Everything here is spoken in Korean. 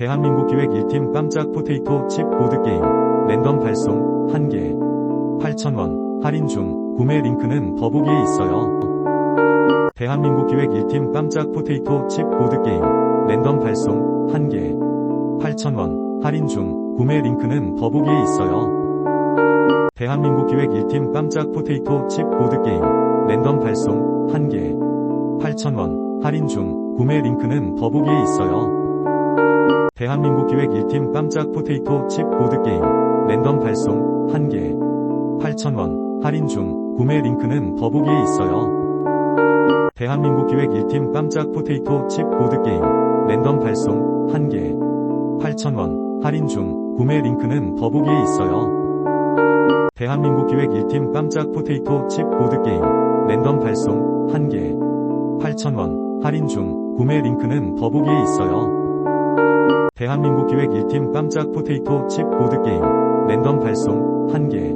대한민국 기획 1팀 깜짝 포테이토 칩 보드게임. 랜덤 발송 1개. 8,000원. 할인 중. 구매 링크는 더보기에 있어요. 대한민국 기획 1팀 깜짝 포테이토 칩 보드게임. 랜덤 발송 1개. 8,000원. 할인 중. 구매 링크는 더보기에 있어요. 대한민국 기획 1팀 깜짝 포테이토 칩 보드게임. 랜덤 발송 1개. 8,000원. 할인 중. 구매 링크는 더보기에 있어요. 대한민국 기획 1팀 깜짝 포테이토 칩 보드게임. 랜덤 발송 1개. 8,000원. 할인 중. 구매 링크는 더보기에 있어요. 대한민국 기획 1팀 깜짝 포테이토 칩 보드게임. 랜덤 발송 1개. 8,000원. 할인 중. 구매 링크는 더보기에 있어요. 대한민국 기획 1팀 깜짝 포테이토 칩 보드게임. 랜덤 발송 1개. 8,000원. 할인 중. 구매 링크는 더보기에 있어요. 대한민국 기획 1팀 깜짝 포테이토 칩 보드게임. 랜덤 발송 1개